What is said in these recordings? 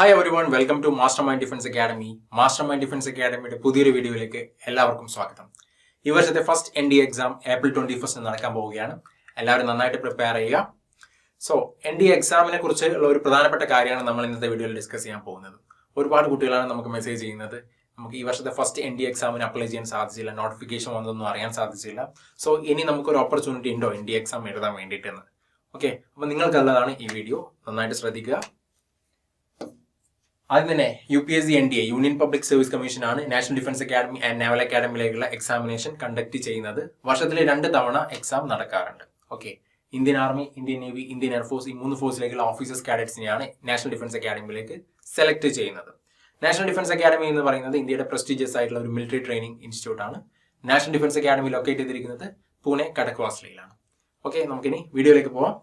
Hi everyone welcome to master mind defence academy master mind defence അക്കാഡമിയുടെ പുതിയൊരു വീഡിയോയിലേക്ക് എല്ലാവർക്കും സ്വാഗതം. ഈ വർഷത്തെ first N D exam April twenty first നടക്കാൻ പോവുകയാണ്. എല്ലാവരും നന്നായിട്ട് പ്രിപ്പയർ ചെയ്യുക. സോ എൻ ഡി എക്സാമിനെ കുറിച്ച് ഉള്ള ഒരു പ്രധാനപ്പെട്ട കാര്യമാണ് നമ്മൾ ഇന്നത്തെ വീഡിയോയിൽ ഡിസ്കസ് ചെയ്യാൻ പോകുന്നത്. ഒരുപാട് കുട്ടികളാണ് നമുക്ക് മെസ്സേജ് ചെയ്യുന്നത്. നമുക്ക് ഈ വർഷത്തെ ഫസ്റ്റ് എൻ ഡി എക്സാമിന് അപ്ലൈ ചെയ്യാൻ സാധിച്ചില്ല നോട്ടിഫിക്കേഷൻ വന്നതൊന്നും അറിയാൻ സാധിച്ചില്ല. സോ ഇനി നമുക്കൊരു ഓപ്പർച്യൂണിറ്റി ഉണ്ടോ എൻ ഡി എക്സാം എഴുതാൻ വേണ്ടിയിട്ടെന്ന്? ഓക്കെ അപ്പൊ നിങ്ങൾക്കുള്ളതാണ് ഈ വീഡിയോ. നന്നായിട്ട് ശ്രദ്ധിക്കുക. ആദ്യം തന്നെ U P S C N D A union public service commission ആണ് national defence academy and naval അക്കാദമിയിലേക്കുള്ള examination conduct ചെയ്യുന്നത്. വർഷത്തിൽ രണ്ട് തവണ എക്സാം നടക്കാറുണ്ട്. Okay Indian army Indian navy Indian air force ഈ മൂന്ന് ഫോഴ്സിലേക്കുള്ള ഓഫീസേഴ്സ് കാഡറ്റ്സിനെയാണ് നാഷണൽ ഡിഫൻസ് അക്കാദമിയിലേക്ക് സെലക്ട് ചെയ്യുന്നത്. നാഷണൽ ഡിഫൻസ് അക്കാദമി എന്ന് പറയുന്നത് ഇന്ത്യയുടെ പ്രസ്റ്റീജിയസ് ആയിട്ടുള്ള ഒരു മിലിറ്ററി ട്രെയിനിങ് ഇൻസ്റ്റിറ്റ്യൂട്ട് ആണ്. നാഷണൽ ഡിഫൻസ് അക്കാദമി ലൊക്കേറ്റ് ചെയ്തിരിക്കുന്നത് പൂനെ കടക്വാസ്ലയിലാണ് ഓക്കെ നമുക്കിനി വീഡിയോയിലേക്ക് പോവാം.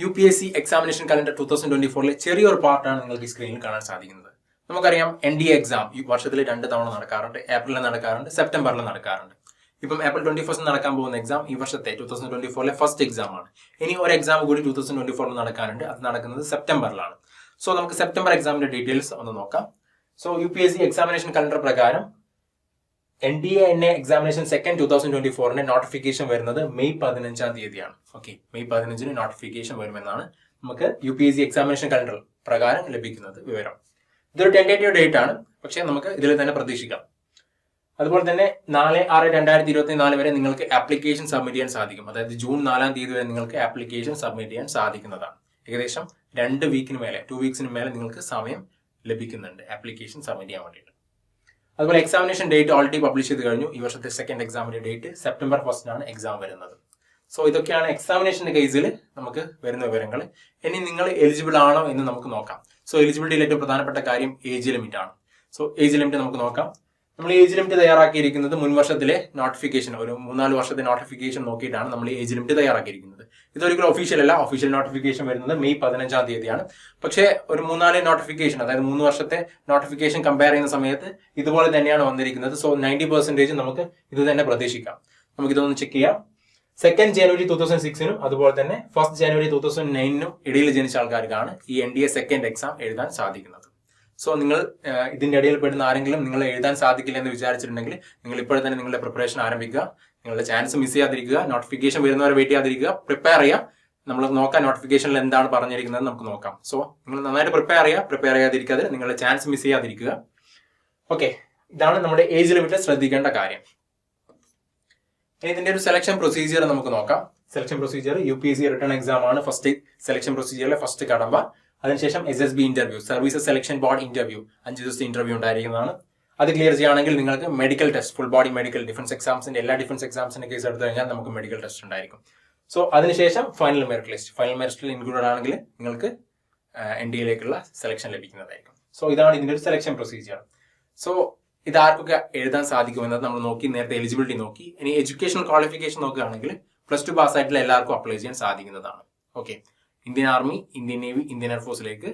U P S C examination calendar two thousand twenty ഫോറിലെ ചെറിയൊരു പാർട്ടാണ് നിങ്ങൾക്ക് ഈ സ്ക്രീനിൽ കാണാൻ സാധിക്കുന്നത്. നമുക്കറിയാം എൻ ഡി എക്സാം ഈ വർഷത്തിൽ രണ്ട് തവണ നടക്കാറുണ്ട്. ഏപ്രിലിൽ നടക്കാറുണ്ട് സെപ്റ്റംബറിൽ നടക്കാറുണ്ട്. ഇപ്പം ഏപ്രിൽ ട്വന്റി ഫസ്റ്റ് നടക്കാൻ പോകുന്ന എക്സാം ഈ വർഷത്തെ ടൂ തൗസൻഡ് ട്വന്റി ഫോറിലെ ഫസ്റ്റ് എക്സാം ആണ്. ഇനി ഒരു എക്സാം കൂടി ടൂ തൗസൻഡ് ട്വന്റി ഫോറിൽ നടക്കാനുണ്ട്. അത് നടക്കുന്നത് സെപ്റ്റംബറിലാണ് സോ നമുക്ക് സെപ്റ്റംബർ എക്സാമിന്റെ ഡീറ്റെയിൽസ് ഒന്ന് നോക്കാം. So U P S C examination calendar പ്രകാരം N D A N A examination second two thousand twenty ഫോറിന്റെ നോട്ടിഫിക്കേഷൻ വരുന്നത് മെയ് പതിനഞ്ചാം തീയതിയാണ്. ഓക്കെ മെയ് പതിനഞ്ചിന് നോട്ടിഫിക്കേഷൻ വരുമെന്നാണ് നമുക്ക് U P S C examination calendar പ്രകാരം ലഭിക്കുന്നത് വിവരം. ഇതൊരു ടെന്റേറ്റീവ് ഡേറ്റ് ആണ്. പക്ഷേ നമുക്ക് ഇതിൽ തന്നെ പ്രതീക്ഷിക്കാം. അതുപോലെ തന്നെ നാല് ആറ് രണ്ടായിരത്തി ഇരുപത്തി നാല് വരെ നിങ്ങൾക്ക് ആപ്ലിക്കേഷൻ സബ്മിറ്റ് ചെയ്യാൻ സാധിക്കും. അതായത് ജൂൺ നാലാം തീയതി വരെ നിങ്ങൾക്ക് ആപ്ലിക്കേഷൻ സബ്മിറ്റ് ചെയ്യാൻ സാധിക്കുന്നതാണ്. ഏകദേശം രണ്ട് വീക്കിന് മേലെ ടു വീക്സിന് മേലെ നിങ്ങൾക്ക് സമയം ലഭിക്കുന്നുണ്ട് ആപ്ലിക്കേഷൻ സബ്മിറ്റ് ചെയ്യാൻ വേണ്ടിയിട്ട്. അതുപോലെ എക്സാമിനേഷൻ ഡേറ്റ് ഓൾറെഡി പബ്ലിഷ് ചെയ്ത് കഴിഞ്ഞു. ഈ വർഷത്തെ സെക്കൻഡ് എക്സാമിന്റെ ഡേറ്റ് സെപ്റ്റംബർ ഫസ്റ്റിനാണ് എക്സാം വരുന്നത്. സോ ഇതൊക്കെയാണ് എക്സാമിനേഷന്റെ കേസിൽ നമുക്ക് വരുന്ന വിവരങ്ങൾ ഇനി നിങ്ങൾ എലിജിബിൾ ആണോ എന്ന് നമുക്ക് നോക്കാം. സോ എലിജിബിലിറ്റിയിൽ ഏറ്റവും പ്രധാനപ്പെട്ട കാര്യം ഏജ് ലിമിറ്റ് ആണ്. സോ ഏജ് ലിമിറ്റ് നമുക്ക് നോക്കാം. നമ്മൾ ഏജ് ലിമിറ്റ് തയ്യാറാക്കിയിരിക്കുന്നത് മുൻവർഷത്തിലെ നോട്ടിഫിക്കേഷൻ ഒരു മൂന്നാൽ വർഷത്തെ നോട്ടിഫിക്കേഷൻ നോക്കിയിട്ടാണ് നമ്മൾ ഏജ് ലിമിറ്റ് തയ്യാറാക്കിയിരിക്കുന്നത്. ഇതൊരിക്കലും ഒഫീഷ്യൽ അല്ല. ഒഫീഷ്യൽ നോട്ടിഫിക്കേഷൻ വരുന്നത് മെയ് പതിനഞ്ചാം തീയതിയാണ്. പക്ഷേ ഒരു മൂന്നാൽ നോട്ടിഫിക്കേഷൻ അതായത് മൂന്ന് വർഷത്തെ നോട്ടിഫിക്കേഷൻ കമ്പയർ ചെയ്യുന്ന സമയത്ത് ഇതുപോലെ തന്നെയാണ് വന്നിരിക്കുന്നത്. സോ നയന്റി പെർസെന്റേജ് നമുക്ക് ഇത് തന്നെ പ്രതീക്ഷിക്കാം. നമുക്ക് ഇതൊന്ന് ചെക്ക് ചെയ്യാം സെക്കൻഡ് ജനുവരി ടൂ തൗസൻഡ് സിക്സിനും അതുപോലെ തന്നെ ഫസ്റ്റ് ജനുവരി ടൂ തൗസൻഡ് നയനിനും ഇടയിൽ ജനിച്ച ആൾക്കാർക്കാണ് ഈ N D A second exam എഴുതാൻ സാധിക്കുന്നത്. സോ നിങ്ങൾ ഇതിന്റെ ഇടയിൽ പെടുന്ന ആരെങ്കിലും നിങ്ങൾ എഴുതാൻ സാധിക്കില്ല എന്ന് വിചാരിച്ചിട്ടുണ്ടെങ്കിൽ നിങ്ങൾ ഇപ്പോഴും തന്നെ നിങ്ങളുടെ പ്രിപ്പറേഷൻ ആരംഭിക്കുക. നിങ്ങളുടെ ചാൻസ് മിസ് ചെയ്യാതിരിക്കുക. നോട്ടിഫിക്കേഷൻ വരുന്നവരെ വെയിറ്റ് ചെയ്യാതിരിക്കുക. പ്രിപ്പയർ ചെയ്യുക. നമ്മൾ നോക്കാം നോട്ടിഫിക്കേഷനിൽ എന്താണ് പറഞ്ഞിരിക്കുന്നത് നമുക്ക് നോക്കാം. സോ നിങ്ങൾ നന്നായിട്ട് പ്രിപ്പയർ ചെയ്യുക. പ്രിപ്പയർ ചെയ്യാതിരിക്കാതെ നിങ്ങളുടെ ചാൻസ് മിസ് ചെയ്യാതിരിക്കുക. ഓക്കെ ഇതാണ് നമ്മുടെ ഏജ് ലിമിറ്റിൽ ശ്രദ്ധിക്കേണ്ട കാര്യം. ഇനി ഇതിന്റെ ഒരു സെലക്ഷൻ പ്രൊസീജിയർ നമുക്ക് നോക്കാം. Selection procedure U P S C written exam ആണ് ഫസ്റ്റ് സെലക്ഷൻ പ്രൊസീജിയറിലെ ഫസ്റ്റ് കടമ്പ. അതിനുശേഷം S S B interview services selection board interview അഞ്ച് ദിവസത്തെ ഇന്റർവ്യൂ ഉണ്ടായിരിക്കുന്നതാണ്. അത് ക്ലിയർ ചെയ്യുകയാണെങ്കിൽ നിങ്ങൾക്ക് medical test full body medical defence എക്സാംസിന്റെ എല്ലാ ഡിഫൻസ് എക്സാംസിന്റെ കേസ് എടുത്തു കഴിഞ്ഞാൽ നമുക്ക് മെഡിക്കൽ ടെസ്റ്റ് ഉണ്ടായിരിക്കും. സോ അതിനുശേഷം final merit list final merit list include ആണെങ്കിൽ നിങ്ങൾക്ക് എൻ ഡി എയിലേക്കുള്ള സെലക്ഷൻ ലഭിക്കുന്നതായിരിക്കും. സോ ഇതാണ് ഇതിന്റെ ഒരു സെലക്ഷൻ പ്രൊസീജിയർ സോ ഇത് ആർക്കൊക്കെ എഴുതാൻ സാധിക്കുമെന്നത് നമ്മൾ നോക്കി നേരത്തെ എലിജിബിലിറ്റി നോക്കി. ഇനി എഡ്യൂക്കേഷണൽ ക്വാളിഫിക്കേഷൻ നോക്കുകയാണെങ്കിൽ പ്ലസ് ടു പാസ് ആയിട്ടുള്ള എല്ലാവർക്കും അപ്ലൈ ചെയ്യാൻ സാധിക്കുന്നതാണ്. Okay Indian army Indian navy Indian എയർഫോഴ്സിലേക്ക്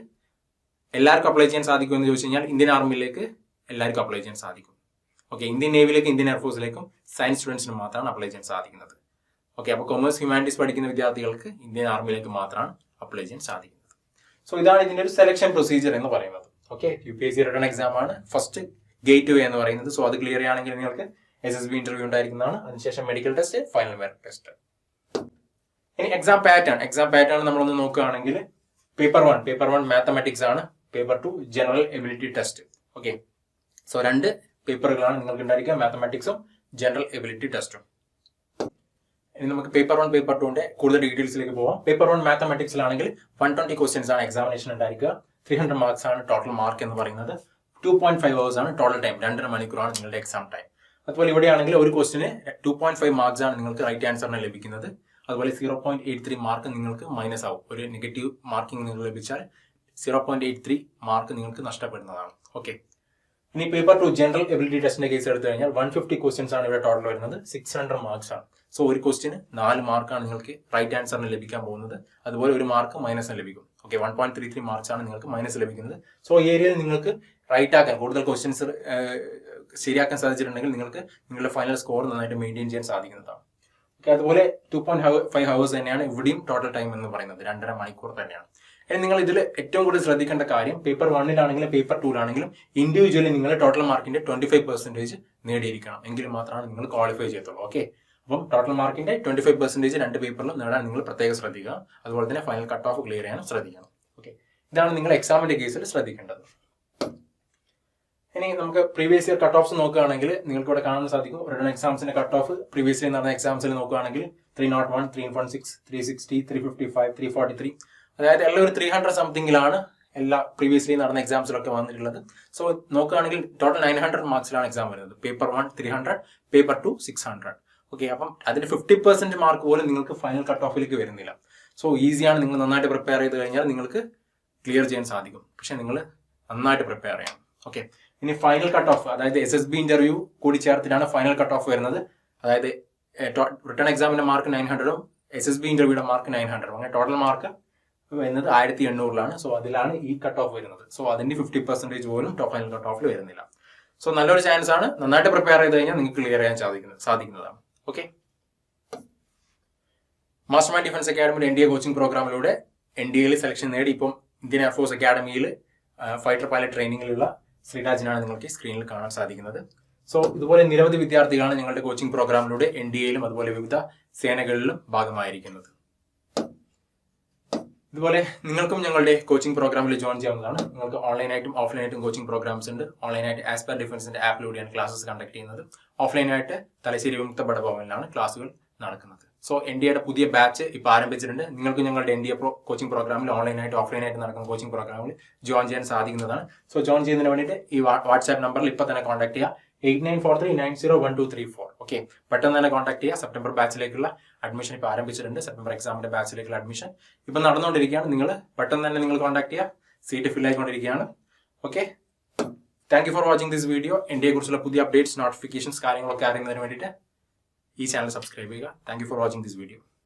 എല്ലാവർക്കും അപ്ലൈ ചെയ്യാൻ സാധിക്കും എന്ന് ചോദിച്ചു കഴിഞ്ഞാൽ ഇന്ത്യൻ ആർമിയിലേക്ക് എല്ലാവർക്കും അപ്ലൈ ചെയ്യാൻ സാധിക്കും. ഓക്കെ ഇന്ത്യൻ നേവിയിലേക്ക് ഇന്ത്യൻ എയർഫോഴ്സിലേക്കും സയൻസ് സ്റ്റുഡൻസിന് മാത്രമാണ് അപ്ലൈ ചെയ്യാൻ സാധിക്കുന്നത്. ഓക്കെ അപ്പോൾ കൊമേഴ്സ് ഹ്യൂമാനിറ്റീസ് പഠിക്കുന്ന വിദ്യാർത്ഥികൾക്ക് ഇന്ത്യൻ ആർമിയിലേക്ക് മാത്രമാണ് അപ്ലൈ ചെയ്യാൻ സാധിക്കുന്നത്. സോ ഇതാണ് ഇതിന്റെ ഒരു സെലക്ഷൻ പ്രൊസീജിയർ എന്ന് പറയുന്നത്. Okay U P S C written exam ആണ് ഫസ്റ്റ് ഗേറ്റ് വേ എന്ന് പറയുന്നത്. സോ അത് ക്ലിയർ ചെയ്യുകയാണെങ്കിൽ നിങ്ങൾക്ക് എസ് എസ് ബി ഇന്റർവ്യൂ ഉണ്ടായിരിക്കുന്നതാണ്. അതിനുശേഷം medical test final merit test ഇനി എക്സാം പാറ്റേൺ എക്സാം പാറ്റേൺ നമ്മളൊന്ന് നോക്കുകയാണെങ്കിൽ paper one paper one mathematics ആണ്. Paper two general ability test okay so രണ്ട് പേപ്പറുകളാണ് നിങ്ങൾക്ക് ഉണ്ടായിരിക്കുക മാത്തമാറ്റിക്സും ജനറൽ എബിലിറ്റി ടെസ്റ്റും ഇനി നമുക്ക് പേപ്പർ വൺ പേപ്പർ ടുവിന്റെ കൂടുതൽ ഡീറ്റെയിൽസിലേക്ക് പോവാം. പേപ്പർ വൺ മാത്തമാറ്റിക്സിലാണെങ്കിൽ വൺ ട്വന്റി ക്വസ്റ്റ്യൻസ് ആണ് എക്സാമിനേഷൻ ഉണ്ടായിരിക്കുക. ത്രീ ഹൺഡ്രഡ് മാർക്സ് ആണ് ടോട്ടൽ മാർക്ക് എന്ന് പറയുന്നത്. ടു പോയിന്റ് ഫൈവ് അവേഴ്സ് ആണ് ടോട്ടൽ ടൈം രണ്ടര മണിക്കൂറാണ് നിങ്ങളുടെ എക്സാം ടൈം അതുപോലെ ഇവിടെയാണെങ്കിൽ ഒരു ക്വസ്റ്റിന് ടു പോയിന്റ് ഫൈവ് മാർക്സ് ആണ് നിങ്ങൾക്ക് റൈറ്റ് ആൻസറിന് ലഭിക്കുന്നത്. അതുപോലെ zero point eight three mark നിങ്ങൾക്ക് മൈനസ് ആവും. ഒരു നെഗറ്റീവ് മാർക്കിംഗ് നിങ്ങൾ ലഭിച്ചാൽ zero point eight three mark നിങ്ങൾക്ക് നഷ്ടപ്പെടുന്നതാണ്. ഓക്കെ ഇനി പേപ്പർ ടു ജനറൽ എബിലിറ്റി ടെസ്റ്റിന്റെ കേസ് എടുത്തു കഴിഞ്ഞാൽ വൺ ഫിഫ്റ്റി ക്വസ്റ്റ്യൻസ് ആണ് ഇവിടെ ടോട്ടൽ വരുന്നത്. സിക്സ് ഹൺഡ്രഡ് മാർക്സ് ആണ്. സോ ഒരു ക്വസ്റ്റിന് നാല് മാർക്കാണ് നിങ്ങൾക്ക് റൈറ്റ് ആൻസറിന് ലഭിക്കാൻ പോകുന്നത്. അതുപോലെ ഒരു മാർക്ക് മൈനസിന് ലഭിക്കും. Okay one point three three marks ആണ് നിങ്ങൾക്ക് മൈനസ് ലഭിക്കുന്നത്. സോ ഈ ഏരിയയിൽ നിങ്ങൾക്ക് റൈറ്റ് ആക്കാൻ കൂടുതൽ ക്വസ്റ്റ്യൻസ് ശരിയാക്കാൻ സാധിച്ചിട്ടുണ്ടെങ്കിൽ നിങ്ങൾക്ക് നിങ്ങളുടെ ഫൈനൽ സ്കോർ നന്നായിട്ട് മെയിന്റെയിൻ ചെയ്യാൻ സാധിക്കുന്നതാണ്. അതുപോലെ ടു പോയിന്റ് ഫൈവ് ഹവേഴ്സ് തന്നെയാണ് ഇവിടെയും ടോട്ടൽ ടൈം എന്ന് പറയുന്നത്. രണ്ടര മണിക്കൂർ തന്നെയാണ്. ഇനി നിങ്ങൾ ഇതിൽ ഏറ്റവും കൂടുതൽ ശ്രദ്ധിക്കേണ്ട കാര്യം പേപ്പർ വണ്ണിലാണെങ്കിലും പേപ്പർ ടൂലാണെങ്കിലും ഇൻഡിവിജ്വലി നിങ്ങൾ ടോട്ടൽ മാർക്കിന്റെ ട്വന്റി ഫൈവ് പെർസെന്റേജ് നേടിയിരിക്കണം. എങ്കിൽ മാത്രമാണ് നിങ്ങൾ ക്വാളിഫൈ ചെയ്യത്തുള്ളൂ. ഓക്കെ? അപ്പം ടോട്ടൽ മാർക്കിന്റെ ട്വന്റി ഫൈവ് പെർസെന്റേജ് രണ്ട് പേപ്പറിലും നേടാൻ നിങ്ങൾ പ്രത്യേകം ശ്രദ്ധിക്കുക. അതുപോലെ തന്നെ ഫൈനൽ കട്ട് ഓഫ് ക്ലിയർ ചെയ്യാൻ ശ്രദ്ധിക്കണം. ഓക്കെ? ഇതാണ് നിങ്ങൾ എക്സാമിന്റെ കേസിൽ ശ്രദ്ധിക്കേണ്ടത്. ഇനി നമുക്ക് പ്രീവിയസ് ഇയർ കട്ട് ഓഫ്സ് നോക്കുകയാണെങ്കിൽ നിങ്ങൾക്ക് ഇവിടെ കാണാൻ സാധിക്കും. റിട്ടേൺ എക്സാംസിന്റെ കട്ട് ഓഫ് പ്രീവിയസ് ഇയർ നടന്ന എക്സാംസിൽ നോക്കുകയാണെങ്കിൽ three naught one three one six three sixty three fifty five three forty three അതായത് എല്ലാം ഒരു ത്രീ ഹൺഡ്രഡ് സംതിങ്ങിലാണ് എല്ലാ ഇയർ നടന്ന എക്സാംസിലൊക്കെ വന്നിട്ടുള്ളത്. സോ നോക്കുകയാണെങ്കിൽ ടോട്ടൽ നയൻ ഹൺഡ്രഡ് മാർക്സിലാണ് എക്സാം വരുന്നത്. Paper one three hundred paper two six hundred okay അപ്പം അതിന് ഫിഫ്റ്റി പെർസെന്റ് മാർക്ക് പോലും നിങ്ങൾക്ക് ഫൈനൽ കട്ട് ഓഫിലേക്ക് വരുന്നില്ല. സോ ഈസിയാണ് നിങ്ങൾ നന്നായിട്ട് പ്രിപ്പയർ ചെയ്ത് കഴിഞ്ഞാൽ നിങ്ങൾക്ക് ക്ലിയർ ചെയ്യാൻ സാധിക്കും. പക്ഷെ നിങ്ങൾ നന്നായിട്ട് പ്രിപ്പയർ ചെയ്യണം. ഓക്കെ ഇനി ഫൈനൽ കട്ട് ഓഫ് അതായത് എസ് എസ് ബി ഇന്റർവ്യൂ കൂടി ചേർത്തിട്ടാണ് ഫൈനൽ കട്ട് ഓഫ് വരുന്നത്. അതായത് റിട്ടേൺ എക്സാമിന്റെ മാർക്ക് നയൻ ഹൺഡ്രഡും എസ് എസ് ബി ഇന്റർവ്യൂയുടെ മാർക്ക് നയൻ ഹൺഡ്രഡും അങ്ങനെ ടോട്ടൽ മാർക്ക് വരുന്നത് ആയിരത്തി എണ്ണൂറിലാണ് സോ അതിലാണ് ഈ കട്ട് ഓഫ് വരുന്നത്. സോ അതിന്റെ ഫിഫ്റ്റി പെർസെന്റേജ് പോലും ഫൈനൽ കട്ട് ഓഫിൽ വരുന്നില്ല. സോ നല്ലൊരു ചാൻസ് ആണ്. നന്നായിട്ട് പ്രിപ്പയർ ചെയ്ത് കഴിഞ്ഞാൽ നിങ്ങൾക്ക് ക്ലിയർ ചെയ്യാൻ സാധിക്കുന്നത് സാധിക്കുന്നതാണ്. ഓക്കെ മാസ്റ്റർ മൈൻഡ് ഡിഫൻസ് അക്കാഡമിയുടെ എൻ ഡി എ കോച്ചിങ് പ്രോഗ്രാമിലൂടെ എൻ ഡി എയിൽ സെലക്ഷൻ നേടി. ഇപ്പം ഇന്ത്യൻ എയർഫോഴ്സ് അക്കാഡമിയിൽ ഫൈറ്റർ പൈലറ്റ് ട്രെയിനിങ്ങിലുള്ള ശ്രീരാജിനാണ് നിങ്ങൾക്ക് സ്ക്രീനിൽ കാണാൻ സാധിക്കുന്നത്. സോ ഇതുപോലെ നിരവധി വിദ്യാർത്ഥികളാണ് ഞങ്ങളുടെ കോച്ചിങ് പ്രോഗ്രാമിലൂടെ എൻ ഡി എയിലും അതുപോലെ വിവിധ സേനകളിലും ഭാഗമായിരിക്കുന്നത്. ഇതുപോലെ നിങ്ങൾക്കും ഞങ്ങളുടെ കോച്ചിങ് പ്രോഗ്രാമിൽ ജോയിൻ ചെയ്യാവുന്നതാണ്. നിങ്ങൾക്ക് ഓൺലൈനായിട്ടും ഓഫ്ലൈനായിട്ടും കോച്ചിങ് പ്രോഗ്രാംസ് ഉണ്ട്. ഓൺലൈനായിട്ട് ആസ്പർ ഡിഫൻസിന്റെ ആപ്പിലൂടെയാണ് ക്ലാസ്സസ് കണ്ടക്ട് ചെയ്യുന്നത്. ഓഫ്ലൈനായിട്ട് തലശ്ശേരി വിമുക്ത ഭവനിലാണ് ക്ലാസ്സുകൾ നടക്കുന്നത്. സോ എൻ ഡി എയുടെ പുതിയ ബാച്ച് ഇപ്പോൾ ആരംഭിച്ചിട്ടുണ്ട്. നിങ്ങൾക്ക് ഞങ്ങളുടെ N D A pro coaching പ്രോഗ്രാമിൽ ഓൺലൈനായിട്ട് ഓഫ്ലൈനായിട്ട് നടക്കുന്ന കോച്ചിങ് പ്രോഗ്രാമിൽ ജോയിൻ ചെയ്യാൻ സാധിക്കുന്നതാണ്. സോ ജോയിൻ ചെയ്യുന്നതിന് വേണ്ടിയിട്ട് ഈ വാട്സ്ആപ്പ് നമ്പറിൽ ഇപ്പോൾ തന്നെ കോൺടാക്ട് ചെയ്യുക eight nine four three nine zero one two three four okay പെട്ടെന്ന് തന്നെ കോൺടാക്ട് ചെയ്യുക സെപ്റ്റംബർ ബാച്ചിലേക്കുള്ള അഡ്മിഷൻ ഇപ്പോൾ ആരംഭിച്ചിട്ടുണ്ട്. സെപ്റ്റംബർ എക്സാമിന്റെ ബാച്ചിലേക്കുള്ള അഡ്മിഷൻ ഇപ്പം നടന്നുകൊണ്ടിരിക്കുകയാണ് നിങ്ങൾ. പെട്ടെന്ന് തന്നെ നിങ്ങൾ കോൺടാക്ട് ചെയ്യുക സീറ്റ് ഫിൽ ആയിക്കൊണ്ടിരിക്കുകയാണ്. Okay thank you for watching this video ഇന്ത്യയെ കുറിച്ചുള്ള പുതിയ അപ്ഡേറ്റ്സ് നോട്ടിഫിക്കേഷൻസ് കാര്യങ്ങളൊക്കെ അറിയുന്നതിന് വേണ്ടിയിട്ട് ഈ ചാനൽ സബ്സ്ക്രൈബ് ചെയ്യുക thank you for watching this video